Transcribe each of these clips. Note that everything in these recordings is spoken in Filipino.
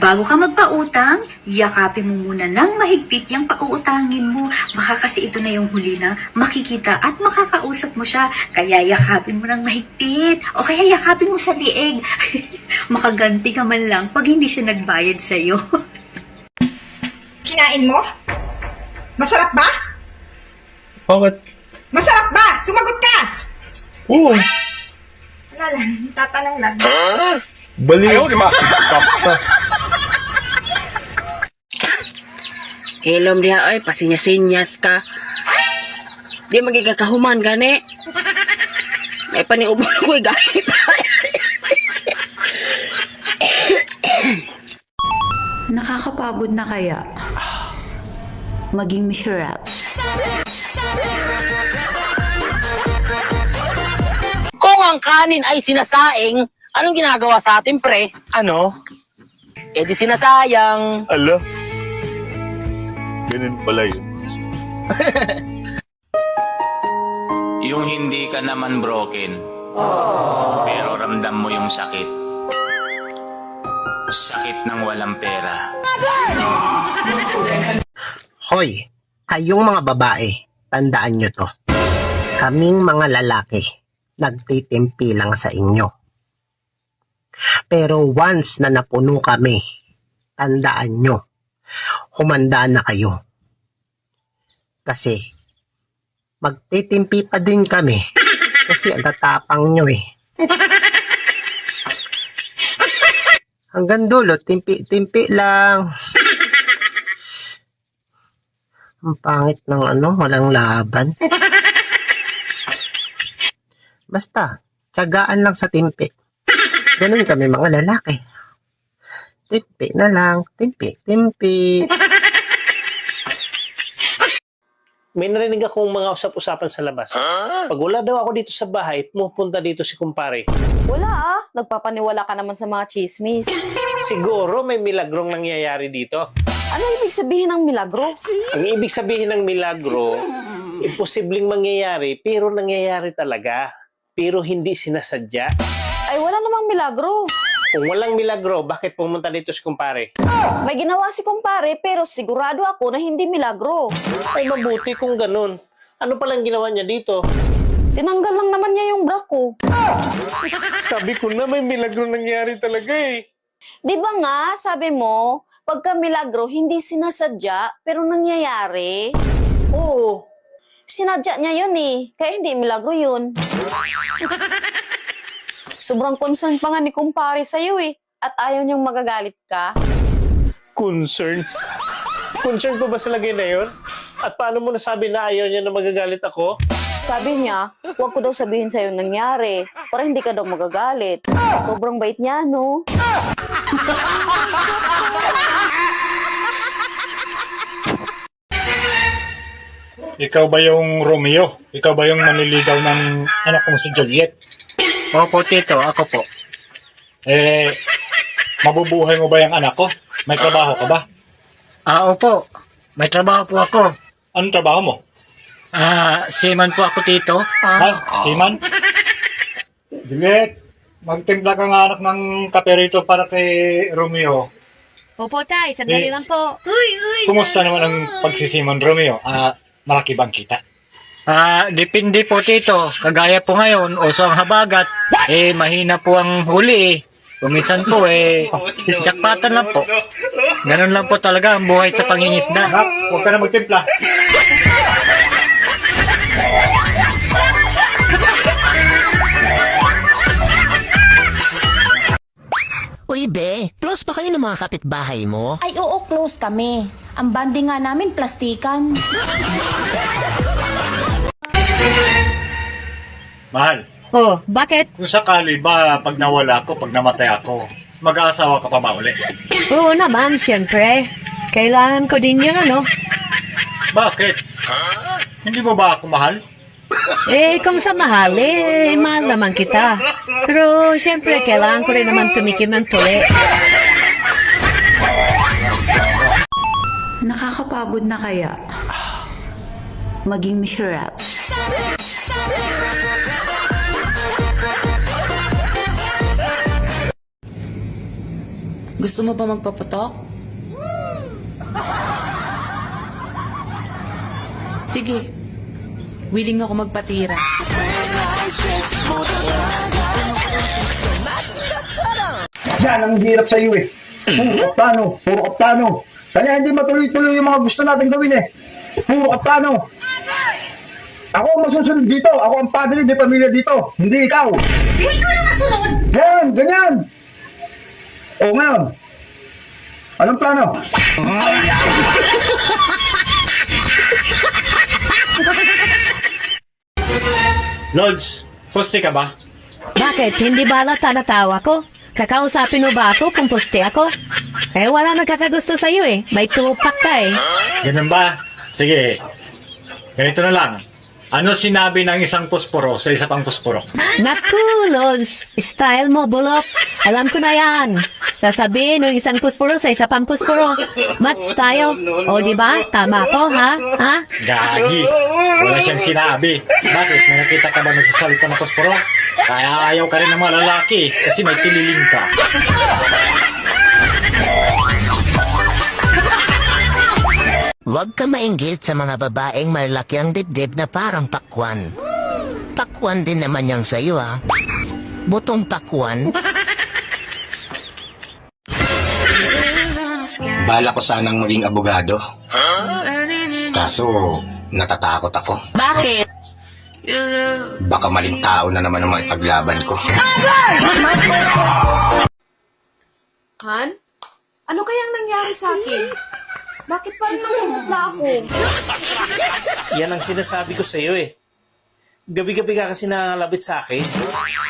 Bago ka magpautang, yakapin mo muna ng mahigpit yung pauutangin mo. Baka kasi ito na yung huli na makikita at makakausap mo siya. Kaya yakapin mo ng mahigpit. O kaya yakapin mo sa lieg. Makaganti ka man lang pag hindi siya nagbayad sa'yo. Kinain mo? Masarap ba? Bakit? Masarap ba? Sumagot ka! Oo. Wala lang, tatanong lang. Bali. Ayaw, di ma. Kapta. Ilom diha ay pasinyas-sinyas ka. Di magigakahuman gani. May paniubol ko gahit. Nakakapagod na kaya? Maging miserable. Kung ang kanin ay sinasaing, anong ginagawa sa atin pre? Ano? Eh di sinasayang. Ala. Ganun pala yun. Yung hindi ka naman broken. Pero ramdam mo yung sakit. Sakit ng walang pera. Hoy, kayong mga babae, tandaan nyo to. Kaming mga lalaki, nagtitimpi lang sa inyo. Pero once na napuno kami, tandaan nyo, humanda na kayo. Kasi, magtitimpi pa din kami. Kasi ang tatapang nyo eh. Hanggang dulo, timpi-timpi lang. Ang pangit ng ano, walang laban. Basta, tiyagaan lang sa timpi. Ganun kami mga lalaki. Timpi na lang, timpi, timpi. May narinig akong mga usap-usapan sa labas. Pag wala daw ako dito sa bahay, pumupunta dito si kumpare. Wala ah. Nagpapaniwala ka naman sa mga chismis. Siguro may milagrong nangyayari dito. Ano ibig sabihin ng milagro? Ang ibig sabihin ng milagro, imposibleng mangyayari, pero nangyayari talaga. Pero hindi sinasadya. Ay wala namang milagro. Kung walang milagro, bakit pumunta dito si kumpare? May ginawa si kumpare pero sigurado ako na hindi milagro. Ay mabuti kung ganun. Ano palang ginawa niya dito? Tinanggal lang naman niya yung bra ko. Sabi ko na may milagro nangyari talaga eh. Di ba nga, sabi mo, pagka milagro, hindi sinasadya pero nangyayari? Oo, Sinadya niya yun eh, kaya hindi milagro yun. Sobrang concern pa nga ni kumpare sa'yo eh, at ayaw niyang magagalit ka. concern. Concern ko ba sa lagay na yun? At paano mo nasabi na ayaw niya na magagalit ako? Sabi niya, huwag ko daw sabihin sa'yo nangyari para hindi ka daw magagalit. Sobrang bait niya, no? Ikaw ba yung Romeo? Ikaw ba yung manliligaw ng anak kong si Juliet? Opo, tito, ako po. Eh, mabubuhay mo ba yung anak ko? May trabaho ka ba? Ah, opo. May trabaho po ako. Anong trabaho mo? Ah, seaman po ako, tito. Ha? Seaman? Juliet, magtimpla ka nga anak ng kape rito para kay Romeo. Opo, tay. Sandali Eh, lang po. Uy, uy. Kumusta naman ang pagsisiman, Romeo? Ah, malaki bang kita? Ah, depende po, tito. Kagaya po ngayon, uso ang habagat. Eh, mahina po ang huli eh. Kumisan po eh, jakpatan lang po. Ganun lang po talaga ang buhay sa pangingisda. Anak, huwag ka na magtimpla. Uy, be, close pa kayo ng mga kapitbahay mo? Ay, oo, close kami. Ang banding nga namin, plastikan. Mahal, Oh, bakit? kung sakali ba pag nawala ako, pag namatay ako, mag-aasawa ka pa ba uli? Oo naman, syempre. Kailangan ko din yun, ano? Bakit? Hindi mo ba ako mahal? Eh, kung sa mahal, eh, mahal naman kita. Pero, syempre, kailangan ko rin naman tumikim ng tuli. Nakakapagod na kaya? Maging miserable. Gusto mo ba magpaputok? Sige. Willing ako magpatira. Yan ang hirap sa iyo eh. Puro kaptano, puro kaptano. Kaya hindi matuloy-tuloy yung mga gusto natin gawin eh. Puro kaptano. Ako ang masusunod dito. Ako ang padre ng pamilya dito. Hindi ikaw. Di ikaw na masunod! Yan, ganyan. O ngayon. Anong plano? Lods, poste ka ba? Bakit? Hindi ba halata na tawa ko? Kakausapin mo ba ako kung puste ako? Eh, wala nagkakagusto sa'yo eh. May tupak ka eh. Ganun ba? Sige. Ganito na lang. Ano sinabi ng isang pusporo sa isa pang pusporo? Naku, Lods. Style mo, bulok. Alam ko na yan. Sasabihin ng isang puspuro sa isa pang puspuro. Match tayo. O, di ba? Tama ko, ha? Ha? Gagi. Wala siyang sinabi. Bakit? May nakita ka ba nagsasalita ng pusporo? Kaya ayaw ka rin ng mga lalaki kasi may sililing ka. Huwag ka mainggit sa mga babaeng malaki ang dibdib na parang pakwan. Pakwan din naman yang sa'yo ah. Butong pakwan. Bala ko sanang maging abogado. Kaso, natatakot ako. Bakit? Baka maling tao na naman ang makipaglaban ko. Han? Ano kayang nangyari sa akin? Bakit pa rin namumutla ako? Yan ang sinasabi ko sa iyo eh. Gabi-gabi ka kasi nangangalabit sa akin.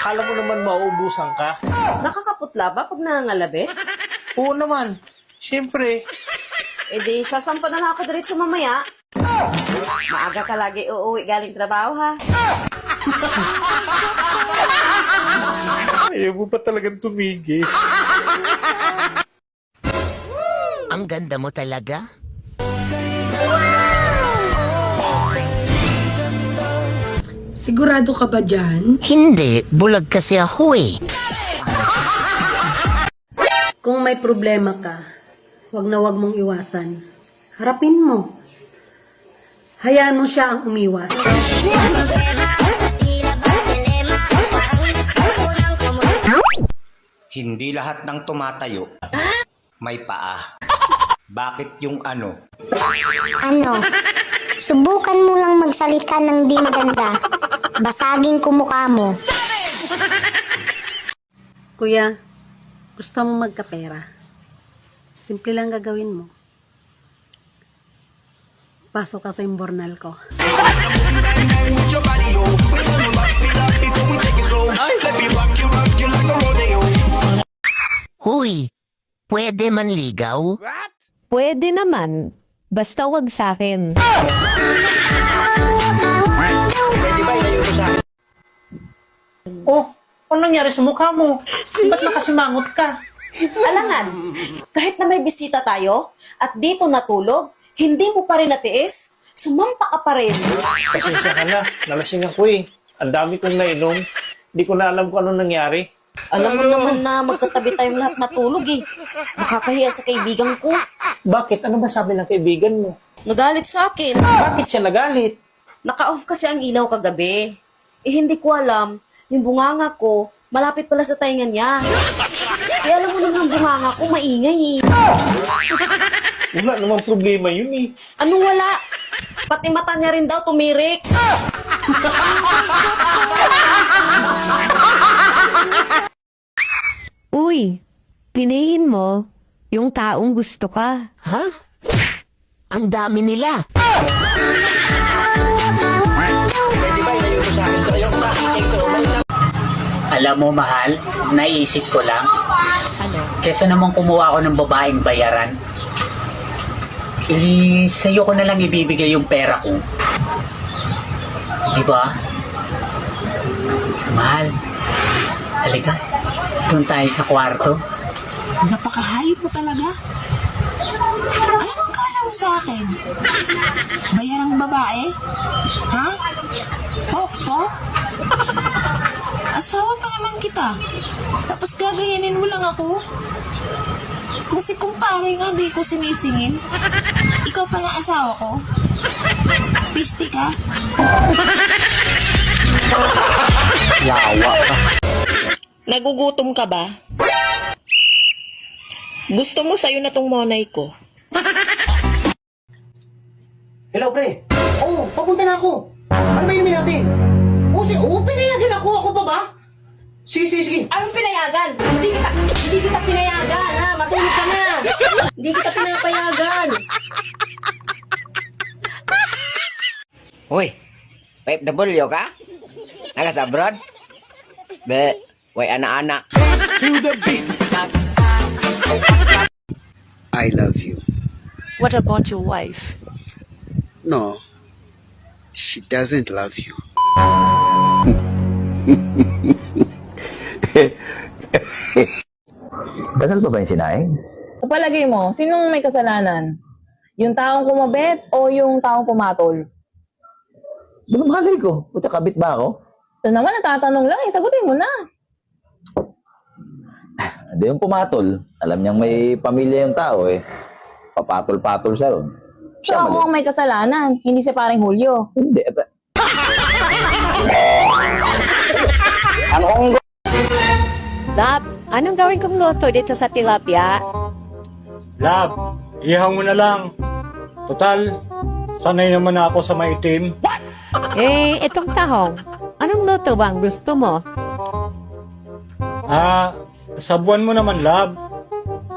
Kala mo naman mauubusan ka. Nakakaputla ba pag nangangalabit? Oo naman. Siyempre. E di, sasampa na lang ako diretso mamaya. Maaga ka lagi uuwi galing trabaho ha. Ayaw mo pa talagang tumigil. Ang ganda mo talaga. Sigurado ka ba dyan? Hindi, bulag kasi ako eh. Kung may problema ka, wag na wag mong iwasan. Harapin mo. Hayaan mo siya ang umiwas. Hindi lahat ng tumatayo may paa. Bakit yung ano? Ano? Subukan mo lang magsalita ng di maganda. Basagin ko mukha mo. Kuya, gusto mo magkapera? Simple lang gagawin mo. Pasok ka sa imbornal ko. Huy, pwede manligaw? Pwede naman. Basta wag sa akin. Oh, ano nangyari sa mukha mo? Ba't nakasimangot ka? Alangan, kahit na may bisita tayo at dito natulog, hindi mo pa rin natiis, sumampa ka pa rin. Pasensya ka na. Nalasing ako eh. Ang dami kong nainom. Hindi ko na alam kung anong nangyari. Alam mo naman na magkatabi tayong lahat matulog eh. Nakakahiya sa kaibigan ko. Bakit? Ano ba sabi ng kaibigan mo? Nagalit sa akin. Bakit siya nagalit? Naka-off kasi ang ilaw kagabi. Eh hindi ko alam, yung bunganga ko, malapit pala sa tainga niya. Eh alam mo naman ang bunganga ko, maingay eh. Wala namang problema yun eh. Anong wala? Pati mata niya rin daw tumirik. Uy, piliin mo yung taong gusto ka. Ha? Ang dami nila. Alam mo, mahal, naisip ko lang. Ano? Kesa naman kumuha ako ng babaeng bayaran, eh, sa'yo ko na lang ibibigay yung pera ko. Di ba? Mahal, halika, doon tayo sa kwarto. Napakahayop mo talaga. Ano ang kala mo sa akin? Bayarang babae? Ha? Pok, pok? Asawa pa naman kita. Tapos gagayanin mo lang ako? mo si kumpare nga, di ko sinisingil. Ikaw pa nga asawa ko. Pisti ka. Yawa ka. Nagugutom ka ba? Gusto mo sa'yo na tong monay ko? Hello, pre. Oo, oh, papunta na ako. Ano ba inumin natin? Oo, si Oo, pinayagan ako. Ako pa ba? Sige, sige, sige. Anong pinayagan? Hindi kita, hindi kita pinayagan, ha? Matulog ka na. Hindi kita pinapayagan. Uy, Pep W ka? Naga sa abroad? Be, way anak-anak. I love you. What about your wife? No, she doesn't love you. Tagal pa ba yung sinaing? Sa palagay mo, sinong may kasalanan? Yung taong kumabit o yung taong pumatol? Ano malay ko? Puta, kabit ba ako? Ito naman, natatanong lang eh. Sagutin mo na. Hindi yung pumatol. Alam niyang may pamilya yung tao eh. Papatol-patol siya ron. So ako ang may kasalanan, hindi si paring Julio. Hindi. Ang Lab, anong gawin kong luto dito sa tilapia? Lab, ihang mo na lang. Total, sanay naman ako sa maitim. Eh, itong tahong. Anong luto bang gusto mo? Ah, sabuan mo naman, Lab.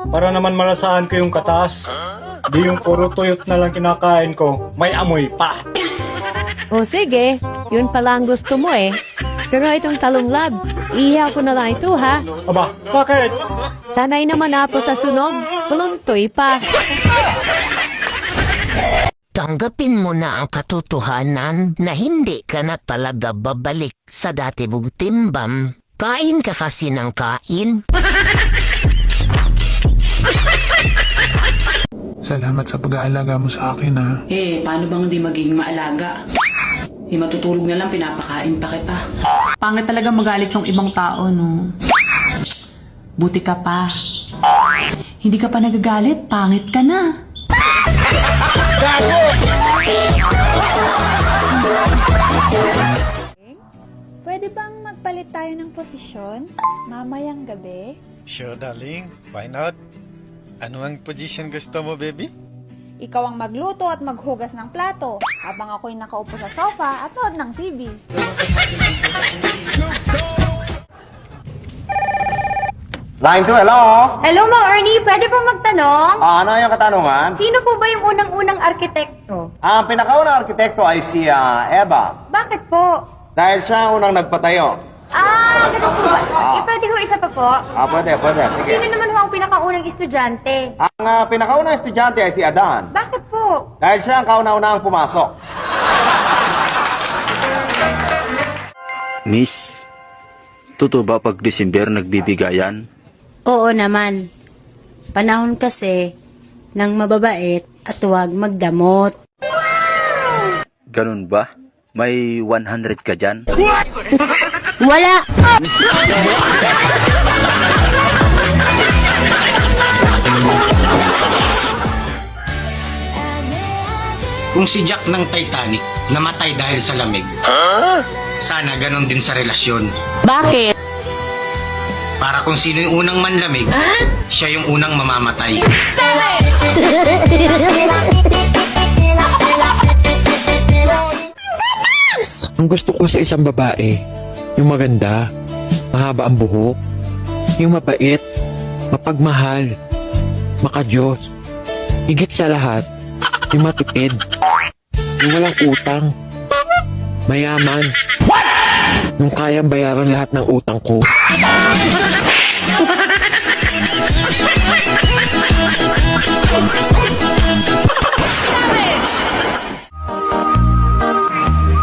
Para naman malasaan ko yung katas. Di yung puro tuyot na lang kinakain ko. May amoy pa. O sige, yun pala ang gusto mo eh. Pero itong talong lab, ihaw ko na lang ito ha. Aba, bakit? Sanay naman ako sa sunog, tuluntoy pa. Tanggapin mo na ang katotohanan na hindi ka na talaga babalik sa dati mong timbang. Kain ka kasi ng kain. Salamat sa pag-aalaga mo sa akin ha. Eh, paano bang hindi magiging maalaga? Eh, matutulog na lang, pinapakain pa kita. Pangit talaga magalit yung ibang tao, no? Buti ka pa. Hindi ka pa nagagalit, pangit ka na. Bang magpalit tayo ng posisyon? Mamayang gabi? Sure, darling. Why not? Ano ang position gusto mo, baby? Ikaw ang magluto at maghugas ng plato, habang ako'y nakaupo sa sofa at nood ng TV. Line 2, hello? Hello, Mang Ernie. Pwede ba magtanong? Ah, ano yung katanungan? Sino po ba yung unang-unang arkitekto? Ang pinakaunang arkitekto ay si ah, Eva. Bakit po? Dahil siya ang unang nagpatayo. Ah, ganun po ba? Ah. Eh, pwede ko isa pa po? Ah, pwede, pwede. Sige. Sino naman ho ang pinakaunang estudyante? Ang ah, pinakaunang estudyante ay si Adan. Bakit po? Dahil siya ang kauna-unahang pumasok. Miss, totoo ba pag December nagbibigayan? Oo naman. Panahon kasi ng mababait at huwag magdamot. Ganun ba? May 100 ka dyan? Wala! Kung si Jack ng Titanic namatay dahil sa lamig, sana ganon din sa relasyon. Bakit? Para kung sino yung unang manlamig, siya yung unang mamamatay. Ang gusto ko sa isang babae, yung maganda, mahaba ang buhok, yung mabait, mapagmahal, makajos. Higit sa lahat, yung matipid, yung walang utang, mayaman, yung kayang bayaran lahat ng utang ko.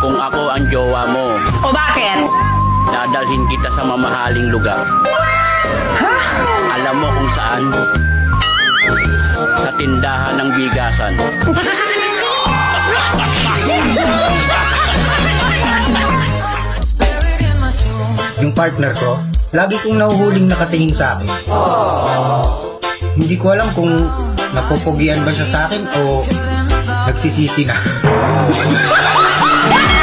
Kung ako ang jowa mo? Dadalhin kita sa mamahaling lugar. Alam mo kung saan? Sa tindahan ng bigasan. Yung partner ko, lagi kong nahuhuling nakatingin sa akin. hindi ko alam kung napupugian ba siya sa akin o nagsisisi na.